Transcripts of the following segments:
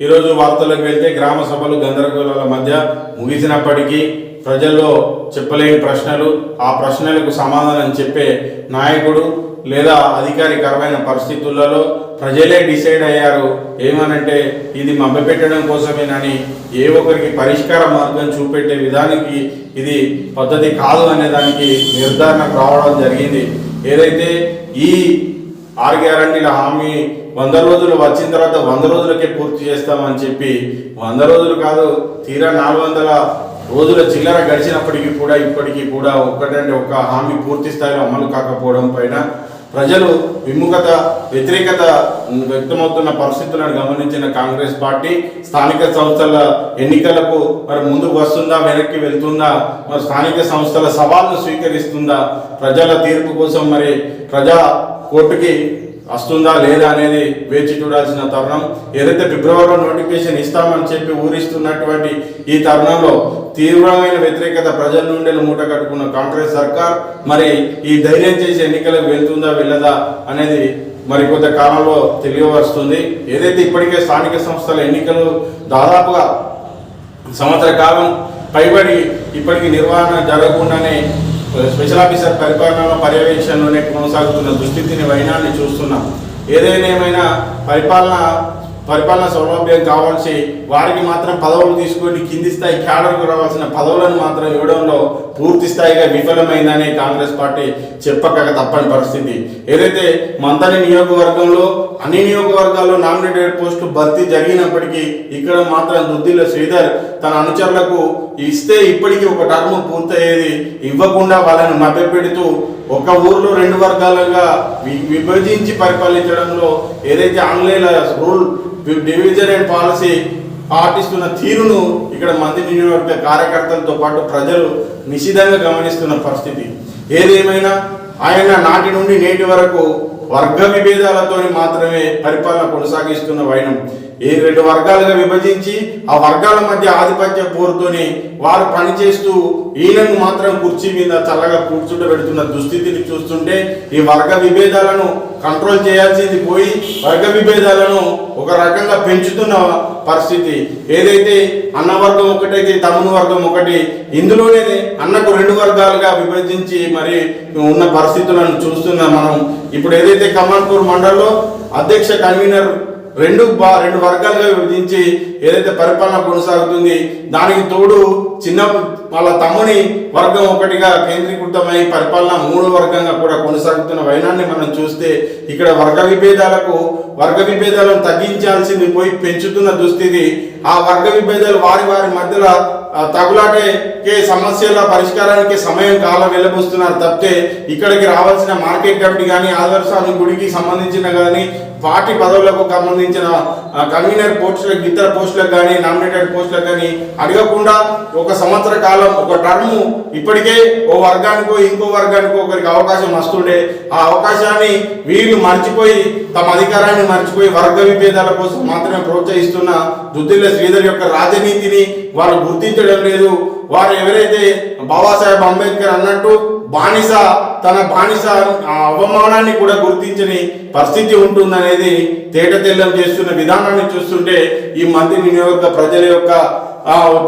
ఈరోజు వార్తలకు వెళ్తే గ్రామ సభలు గందరగోళాల మధ్య ముగిసినప్పటికీ ప్రజల్లో చెప్పలేని ప్రశ్నలు ఆ ప్రశ్నలకు సమాధానం చెప్పే నాయకుడు లేదా అధికారికరమైన పరిస్థితులలో ప్రజలే డిసైడ్ అయ్యారు. ఏమనంటే ఇది మభ్యపెట్టడం కోసమేనని ఏ ఒక్కరికి పరిష్కార మార్గం చూపెట్టే విధానికి ఇది పద్ధతి కాదు అనే దానికి నిర్ధారణకు రావడం జరిగింది. ఏదైతే ఈ ఆరు గ్యారంటీల హామీ వంద రోజులు వచ్చిన తర్వాత వంద రోజులకే పూర్తి చేస్తామని చెప్పి వంద రోజులు కాదు తీరా నాలుగు వందల రోజుల చిల్లర గడిచినప్పటికీ కూడా ఇప్పటికీ కూడా ఒక్కటంటే ఒక్క హామీ పూర్తి స్థాయిలో అమలు కాకపోవడం పైన ప్రజలు విముఖత వ్యతిరేకత వ్యక్తమవుతున్న పరిస్థితులను గమనించిన కాంగ్రెస్ పార్టీ స్థానిక సంస్థల ఎన్నికలకు మరి ముందుకు వస్తుందా వెనక్కి వెళ్తుందా మరి స్థానిక సంస్థల సవాళ్ళు స్వీకరిస్తుందా ప్రజల తీర్పు కోసం మరి ప్రజా కోర్టుకి వస్తుందా లేదా అనేది వేచి చూడాల్సిన తరుణం. ఏదైతే ఫిబ్రవరిలో నోటిఫికేషన్ ఇస్తామని చెప్పి ఊరిస్తున్నటువంటి ఈ తరుణంలో తీవ్రమైన వ్యతిరేకత ప్రజల నుండి మూట కట్టుకున్న కాంగ్రెస్ సర్కార్ మరి ఈ ధైర్యం చేసి ఎన్నికలకు వెళ్తుందా వెళ్ళదా అనేది మరి కొంత కాలంలో తెలియవస్తుంది ఏదైతే ఇప్పటికే స్థానిక సంస్థల ఎన్నికలు దాదాపుగా సంవత్సర కాలం పైబడి ఇప్పటికీ నిర్వహణ జరగకుండానే స్పెషల్ ఆఫీసర్ పరిపాలన పర్యవేక్షణలోనే కొనసాగుతున్న దుస్థితిని వైనాన్ని చూస్తున్నాం. ఏదైనా ఏమైనా పరిపాలన పరిపాలన సౌలభ్యం కావాల్సి వారికి మాత్రం పదవులు తీసుకొని కింది స్థాయి క్యాడర్కు రావాల్సిన పదవులను మాత్రం ఇవ్వడంలో పూర్తి స్థాయిగా విఫలమైందని కాంగ్రెస్ పార్టీ చెప్పక తప్పని పరిస్థితి. ఏదైతే మంతని నియోజకవర్గంలో అన్ని నియోజకవర్గాల్లో నామినేటెడ్ పోస్టు భర్తీ జరిగినప్పటికీ ఇక్కడ మాత్రం దుద్దిల్ల శ్రీధర్ తన అనుచరులకు ఇస్తే ఇప్పటికీ ఒక టర్మ్ పూర్తయ్యేది ఇవ్వకుండా వాళ్ళని మభ్యపెడుతూ ఒక ఊర్లో రెండు వర్గాలుగా వి- విభజించి పరిపాలించడంలో ఏదైతే ఆంగ్లేయుల రూల్ డివిజన్ అండ్ పాలసీ పాటిస్తున్న తీరును ఇక్కడ మంది నియోజకవర్గ కార్యకర్తలతో పాటు ప్రజలు నిశితంగా గమనిస్తున్న పరిస్థితి. ఏదేమైనా ఆయన నాటి నుండి నేటి వరకు వర్గ విభేదాలతో మాత్రమే పరిపాలన కొనసాగిస్తున్న వైనం. ఏ రెండు వర్గాలుగా విభజించి ఆ వర్గాల మధ్య ఆధిపత్య పోరుతోని వారు పనిచేస్తూ ఈయనను మాత్రం కుర్చీ మీద చల్లగా కూర్చుంట పెడుతున్న దుస్థితిని చూస్తుంటే ఈ వర్గ విభేదాలను కంట్రోల్ చేయాల్సింది పోయి వర్గ విభేదాలను ఒక రకంగా పెంచుతున్న పరిస్థితి ఏదైతే అన్న వర్గం ఒకటైతే తమ్ముని వర్గం ఒకటి ఇందులోనే అన్నకు రెండు వర్గాలుగా విభజించి మరి ఉన్న పరిస్థితులను చూస్తున్నాం మనం. ఇప్పుడు ఏదైతే కమాన్పూర్ మండల్లో అధ్యక్ష కన్వీనర్ రెండు రెండు వర్గాలుగా విభజించి ఏదైతే పరిపాలన కొనసాగుతుంది దానికి తోడు చిన్న వాళ్ళ తమ్ముని వర్గం ఒకటిగా కేంద్రీకృతమై పరిపాలన మూడు వర్గంగా కూడా కొనసాగుతున్న వైనాన్ని మనం చూస్తే ఇక్కడ వర్గ విభేదాలకు వర్గ విభేదాలను తగ్గించాల్సింది పోయి పెంచుతున్న దుస్థితి ఆ వర్గ విభేదాలు వారి వారి మధ్యలో తగులాటకే సమస్యల పరిష్కారానికి సమయం కాలం వెళ్ళబోస్తున్నారు తప్పితే ఇక్కడికి రావాల్సిన మార్కెట్ కమిటీ కానీ ఆదర్శాలు గుడికి సంబంధించిన కానీ పార్టీ పదవులకు సంబంధించిన కన్వీనర్ పోస్టులకు ఇతర పోస్టులకు కానీ నామినేటెడ్ పోస్టులకు కానీ అడగకుండా ఒక సంవత్సర కాలం ఒక టర్మ్ ఇప్పటికే ఓ వర్గానికో ఇంకో వర్గానికో ఒకరికి అవకాశం వస్తుండే ఆ అవకాశాన్ని వీళ్ళు మర్చిపోయి తమ అధికారాన్ని మర్చిపోయి వర్గ విభేదాల కోసం మాత్రమే ప్రోత్సహిస్తున్న దుద్దిల్ల శ్రీధర్ యొక్క రాజనీతిని వారు గుర్తించడం లేదు. వారు ఎవరైతే బాబాసాహెబ్ అంబేద్కర్ అన్నట్టు బానిస తన బానిస అవమానాన్ని కూడా గుర్తించని పరిస్థితి ఉంటుందనేది తేట తెల్లం చేస్తున్న విధానాన్ని చూస్తుంటే ఈ మంత్రి నియోజక ప్రజల యొక్క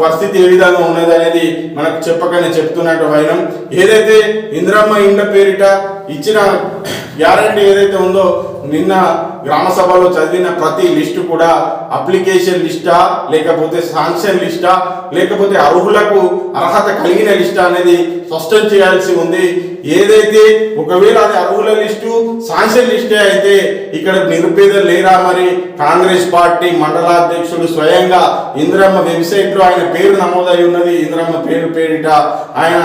పరిస్థితి ఏ విధంగా ఉన్నది అనేది మనకు చెప్పకనే చెప్తున్నట్టు వైనం. ఏదైతే ఇందిరమ్మ ఇండ పేరిట ఇచ్చిన గ్యారంటీ ఏదైతే ఉందో నిన్న గ్రామ సభలో చదివిన ప్రతి లిస్టు కూడా అప్లికేషన్ లిస్టా లేకపోతే శాంక్షన్ లిస్టా లేకపోతే అర్హులకు అర్హత కలిగిన లిస్టా అనేది స్పష్టం చేయాల్సి ఉంది. ఏదైతే ఒకవేళ అది అర్హుల లిస్టు శాంక్షన్ లిస్టే అయితే ఇక్కడ నిరుపేదలు లేరా మరి? కాంగ్రెస్ పార్టీ మండలాధ్యక్షుడు స్వయంగా ఇంద్రమ్మ వెబ్సైట్లో ఆయన పేరు నమోదై ఉన్నది. ఇంద్రమ్మ పేరు పేరిట ఆయన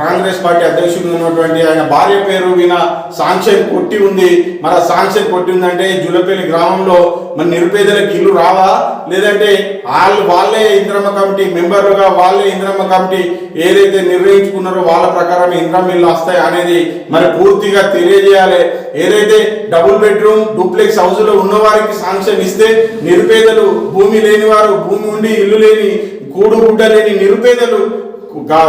కాంగ్రెస్ పార్టీ అధ్యక్షుడు ఉన్నటువంటి ఆయన భార్య పేరు విన సాంక్షన్ కొట్టి ఉంది. మరి ఆ సాంక్షన్ కొట్టి ఉందంటే జులపల్లి గ్రామంలో మరి నిరుపేదలకు ఇల్లు రావా? లేదంటే వాళ్ళు వాళ్ళే ఇంద్రమ్మ కమిటీ మెంబర్లుగా వాళ్ళే ఇంద్రమ్మ కమిటీ ఏదైతే నిర్ణయించుకున్నారో వాళ్ళ ప్రకారం ఇంద్రమ్మ ఇల్లు వస్తాయి అనేది మరి పూర్తిగా తెలియజేయాలి. ఏదైతే డబుల్ బెడ్రూమ్ డూప్లెక్స్ హౌస్లో ఉన్నవారికి సాంక్షన్ ఇస్తే నిరుపేదలు భూమి లేని వారు భూమి ఉండి ఇల్లు లేని కూడు గుడ్డ లేని నిరుపేదలు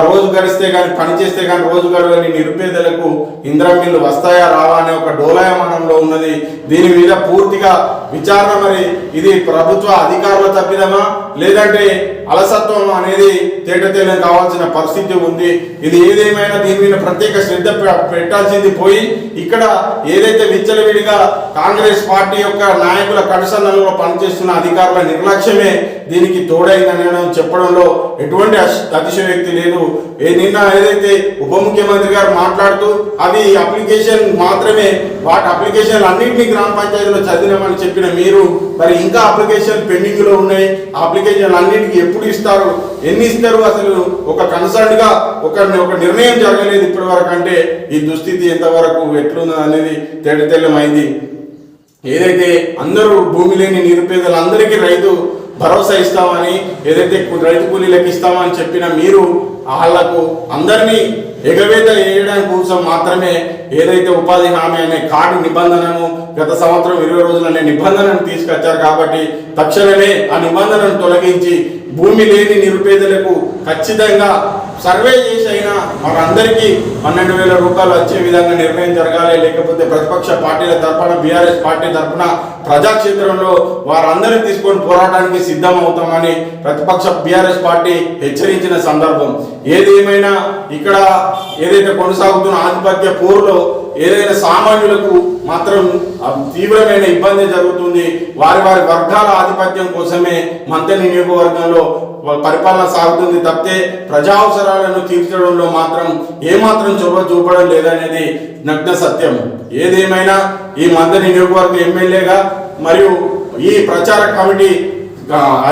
రోజు గడిస్తే కానీ పని చేస్తే కానీ రోజు గడవని నిరుపేదలకు ఇంద్రమిల్లు వస్తాయా రావా అనే ఒక డోలాయమానంలో ఉన్నది. దీని మీద పూర్తిగా విచారణ మరి ఇది ప్రభుత్వ అధికారుల తప్పిదమా? లేదంటే అలసత్వం అనేది తేటతేలం కావాల్సిన పరిస్థితి ఉంది. ఇది ఏదేమైనా దీని మీద ప్రత్యేక శ్రద్ధ పె- పెట్టాల్సింది పోయి ఇక్కడ ఏదైతే విచ్చలవిడిగా కాంగ్రెస్ పార్టీ యొక్క నాయకుల కడసన్నలో పనిచేస్తున్న అధికారుల నిర్లక్ష్యమే దీనికి తోడైందని చెప్పడంలో ఎటువంటి అశ్- అతిశయోక్తి లేదు. ఏ నిన్న ఏదైతే ఉప ముఖ్యమంత్రి గారు మాట్లాడుతూ అవి అప్లికేషన్ మాత్రమే వాటి అప్లికేషన్లు అన్నింటినీ గ్రామ పంచాయతీలో చదివినామని చెప్పిన మీరు మరి ఇంకా అప్లికేషన్ పెండింగ్లో ఉన్నాయి. ఆ అప్లికేషన్లు అన్నింటికి ఎప్పుడు ఇస్తారు? ఎన్ని ఇస్తారు అసలు ఒక కన్సర్న్గా ఒక ఒక నిర్ణయం జరగలేదు ఇప్పటి వరకు అంటే ఈ దుస్థితి ఎంతవరకు ఎట్లుంది అనేది తేటతెల్లమైంది ఏదైతే అందరూ భూమి లేని నిరుపేదలందరికీ రైతు భరోసా ఇస్తామని ఏదైతే రైతు కూలీలకు ఇస్తామని చెప్పిన మీరు వాళ్ళకు అందరినీ ఎగవేత వేయడం కోసం మాత్రమే ఏదైతే ఉపాధి హామీ అనే కార్డు నిబంధనను గత సంవత్సరం ఇరవై రోజులు అనే నిబంధనను తీసుకొచ్చారు కాబట్టి తక్షణమే ఆ నిబంధనను తొలగించి భూమి లేని నిరుపేదలకు ఖచ్చితంగా సర్వే చేసి అయినా మనందరికీ పన్నెండు వేల రూపాయలు వచ్చే విధంగా నిర్ణయం జరగాలి. లేకపోతే ప్రతిపక్ష పార్టీల తరఫున బీఆర్ఎస్ పార్టీ తరఫున ప్రజాక్షేత్రంలో వారందరినీ తీసుకొని పోరాటానికి సిద్ధం అవుతామని ప్రతిపక్ష బీఆర్ఎస్ పార్టీ హెచ్చరించిన సందర్భం. ఏది ఏమైనా ఇక్కడ ఏదైతే కొనసాగుతున్న ఆధిపత్య పోరులో ఏదైనా సామాన్యులకు మాత్రం తీవ్రమైన ఇబ్బంది జరుగుతుంది. వారి వారి వర్గాల ఆధిపత్యం కోసమే మంత్రి నియోజకవర్గంలో పరిపాలన సాగుతుంది తప్పితే ప్రజా అవసరాలను తీర్చడంలో మాత్రం ఏమాత్రం చొరవ చూపడం లేదనేది నగ్న సత్యం. ఏదేమైనా ఈ మంత్రి నియోజకవర్గ ఎమ్మెల్యేగా మరియు ఈ ప్రచార కమిటీ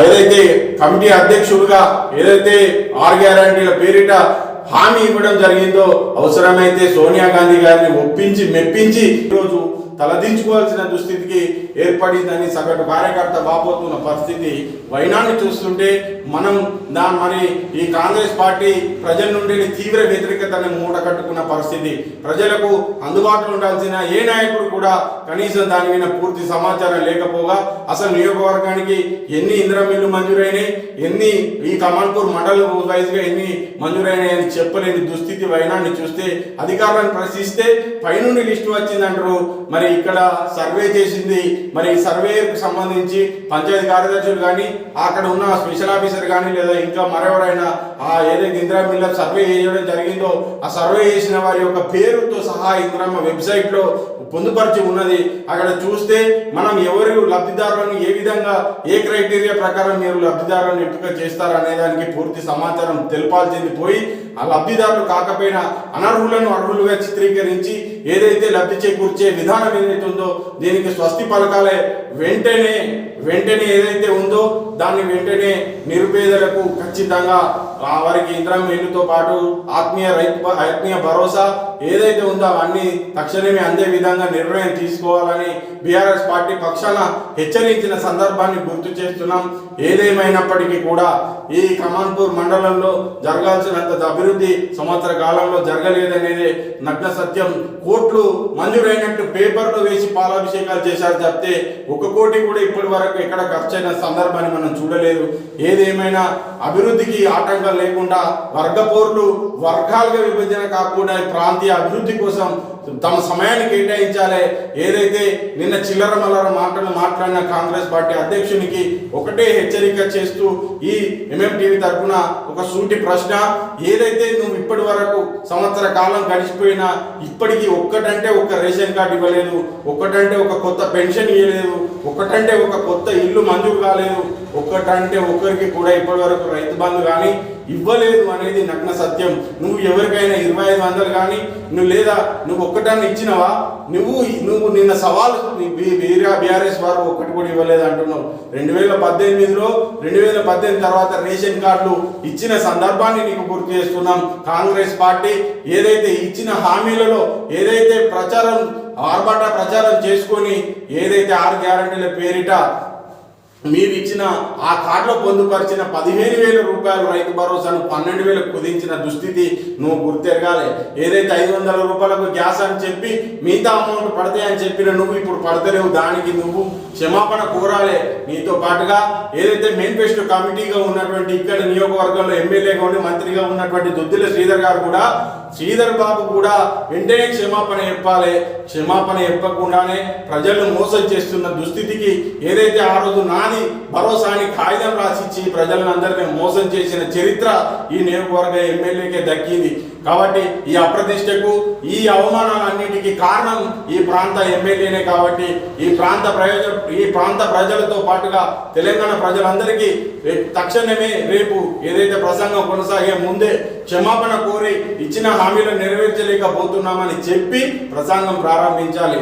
ఏదైతే కమిటీ అధ్యక్షుడిగా ఏదైతే ఆర్ గ్యారంటీల పేరిట హామీ ఇవ్వడం జరిగిందో అవసరమైతే సోనియా గాంధీ గారిని ఒప్పించి మెప్పించి ఈరోజు తలదించుకోవాల్సిన దుస్థితికి ఏర్పడిందని సగటు కార్యకర్త బాబోతున్న పరిస్థితి వైనాన్ని చూస్తుంటే మనం దాని మరి ఈ కాంగ్రెస్ పార్టీ ప్రజల నుండి తీవ్ర వ్యతిరేకతను మూటకట్టుకున్న పరిస్థితి. ప్రజలకు అందుబాటులో ఉండాల్సిన ఏ నాయకుడు కూడా కనీసం దాని మీద పూర్తి సమాచారం లేకపోగా అసలు నియోజకవర్గానికి ఎన్ని ఇంద్రమిల్లు మంజూరైనాయి ఎన్ని ఈ కమాన్పూర్ మండల వైజ్గా ఎన్ని మంజూరైనాయని చెప్పలేని దుస్థితి వైనాన్ని చూస్తే అధికారాన్ని ప్రశ్నిస్తే పైనుండి లిస్టు వచ్చిందంటారు. మరి ఇక్కడ సర్వే చేసింది. మరి సర్వేకు సంబంధించి పంచాయతీ కార్యదర్శులు కానీ అక్కడ ఉన్న స్పెషల్ ఆఫీసర్ కానీ లేదా ఇంకా మరెవరైనా ఆ ఏదైతే ఇందిరా మిల్లర్ సర్వే చేయడం జరిగిందో ఆ సర్వే చేసిన వారి యొక్క పేరుతో సహా ఇందిరమ్మ వెబ్సైట్లో పొందుపరిచి ఉన్నది. అక్కడ చూస్తే మనం ఎవరు లబ్ధిదారులను ఏ విధంగా ఏ క్రైటీరియా ప్రకారం మీరు లబ్ధిదారులను ఎంపిక చేస్తారు అనే దానికి పూర్తి సమాచారం తెలపాల్సింది పోయి ఆ లబ్ధిదారులు కాకపోయినా అనర్హులను అర్హులుగా చిత్రీకరించి ఏదైతే లబ్ధి చేకూర్చే విధానం ఏదైతే ఉందో దీనికి స్వస్తి పలకాలే. వెంటనే వెంటనే ఏదైతే ఉందో దాన్ని వెంటనే నిరుపేదలకు ఖచ్చితంగా వారికి ఇంద్రం ఇల్లుతో పాటు ఆత్మీయ రైతు ఆత్మీయ భరోసా ఏదైతే ఉందో అవన్నీ తక్షణమే అందే విధంగా నిర్ణయం తీసుకోవాలని బీఆర్ఎస్ పార్టీ పక్షాన హెచ్చరించిన సందర్భాన్ని గుర్తు చేస్తున్నాం. ఏదేమైనప్పటికీ కూడా ఈ కమాన్పూర్ మండలంలో జరగాల్సినంత అభివృద్ధి సంవత్సర కాలంలో జరగలేదనేది నగ్న సత్యం. కోట్లు మంజూరైనట్టు పేపర్లో వేసి పాలాభిషేకాలు చేశారు తప్పితే ఒక కోటి కూడా ఇప్పటి వరకు ఎక్కడ ఖర్చైన సందర్భాన్ని మనం చూడలేదు. ఏదేమైనా అభివృద్ధికి ఆటంకం లేకుండా వర్గపోర్లు వర్గాలుగా విభజన కాకుండా ప్రాంతీయ అభివృద్ధి కోసం తమ సమయాన్ని కేటాయించాలి. ఏదైతే నిన్న చిల్లర మల్లర మాటలు మాట్లాడిన కాంగ్రెస్ పార్టీ అధ్యక్షునికి ఒకటే హెచ్చరిక చేస్తూ ఈ ఎంఎంటీవీ తరఫున ఒక సూటి ప్రశ్న ఏదైతే నువ్వు ఇప్పటి వరకు సంవత్సర కాలం గడిచిపోయినా ఇప్పటికీ ఒక్కటంటే ఒక రేషన్ కార్డు ఇవ్వలేదు ఒక్కటంటే ఒక కొత్త పెన్షన్ ఇవ్వలేదు ఒకటంటే ఒక కొత్త ఇల్లు మంజూరు కాలేదు ఒక్కటంటే ఒక్కరికి కూడా ఇప్పటి వరకు రైతు బంధు కానీ ఇవ్వలేదు అనేది నగ్న సత్యం. నువ్వు ఎవరికైనా ఇరవై ఐదు వందలు కానీ నువ్వు లేదా నువ్వు ఒక్కటాన్ని ఇచ్చినవా? నువ్వు నువ్వు నిన్న సవాలు బీఆర్ఎస్ వారు ఒక్కటి కూడా ఇవ్వలేదు అంటున్నావు. రెండు వేల పద్దెనిమిదిలో రెండు వేల పద్దెనిమిది తర్వాత రేషన్ కార్డులు ఇచ్చిన సందర్భాన్ని నీకు గుర్తు చేస్తున్నాం. కాంగ్రెస్ పార్టీ ఏదైతే ఇచ్చిన హామీలలో ఏదైతే ప్రచారం ఆర్భాట ప్రచారం చేసుకొని ఏదైతే ఆరు గ్యారంటీల పేరిట మీరు ఇచ్చిన ఆ కార్డులో పొందుపరిచిన పదిహేను వేల రూపాయలు రైతు భరోసాను పన్నెండు వేలకు కుదించిన దుస్థితి నువ్వు గుర్తెరగాలి. ఏదైతే ఐదు వందల రూపాయలకు గ్యాస్ అని చెప్పి మిగతా అమౌంట్ పడతాయని చెప్పిన నువ్వు ఇప్పుడు పడతలేవు. దానికి నువ్వు క్షమాపణ కోరాలి. నీతో పాటుగా ఏదైతే మేనిఫెస్టో కమిటీగా ఉన్నటువంటి ఇక్కడ నియోజకవర్గంలో ఎమ్మెల్యేగా ఉండి మంత్రిగా ఉన్నటువంటి దుద్దిల శ్రీధర్ గారు కూడా శ్రీధర్ బాబు కూడా వెంటనే క్షమాపణ చెప్పాలి. క్షమాపణ చెప్పకుండానే ప్రజలను మోసం చేస్తున్న దుస్థితికి ఏదైతే ఆ రోజు నాది భరోసాని కాగితం రాసిచ్చి ప్రజలను అందరినీ మోసం చేసిన చరిత్ర ఈ నియోజకవర్గ ఎమ్మెల్యేకే దక్కింది. కాబట్టి ఈ అప్రతిష్టకు ఈ అవమానాలన్నిటికీ కారణం ఈ ప్రాంత ఎమ్మెల్యేనే కాబట్టి ఈ ప్రాంత ప్రయోజన ఈ ప్రాంత ప్రజలతో పాటుగా తెలంగాణ ప్రజలందరికీ తక్షణమే రేపు ఏదైతే ప్రసంగం కొనసాగే ముందే క్షమాపణ కోరి ఇచ్చిన హామీలను నెరవేర్చలేకపోతున్నామని చెప్పి ప్రసంగం ప్రారంభించాలి.